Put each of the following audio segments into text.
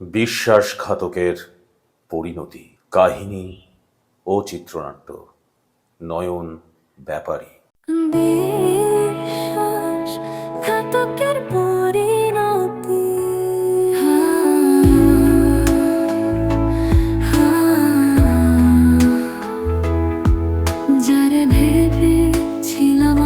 বিশ্বাসঘাতকের পরিণতি কাহিনী ও চিত্রনাট্য নয়ন ব্যাপারী। ভেবেছিলাম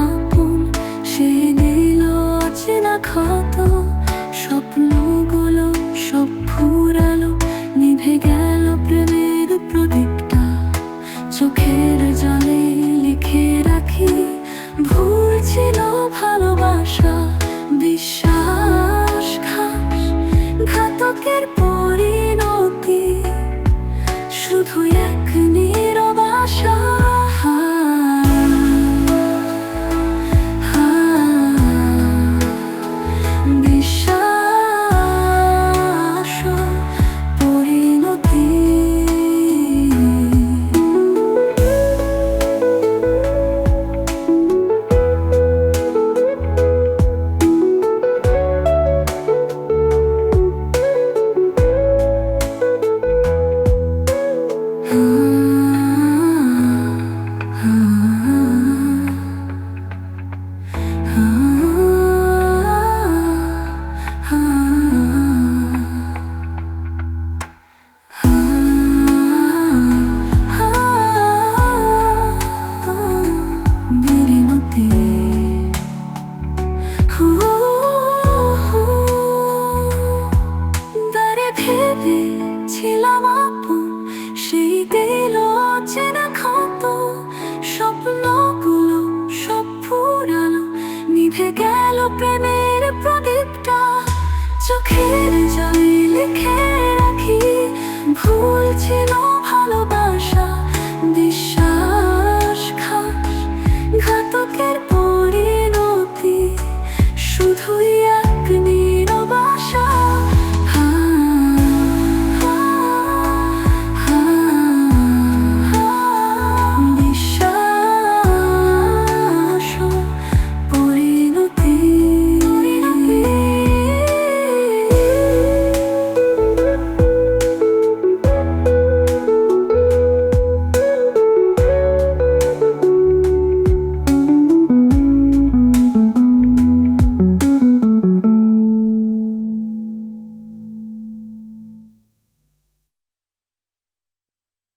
শুধু প্রদীপটা চোখের জলে লিখে রাখি। ভুল ছিল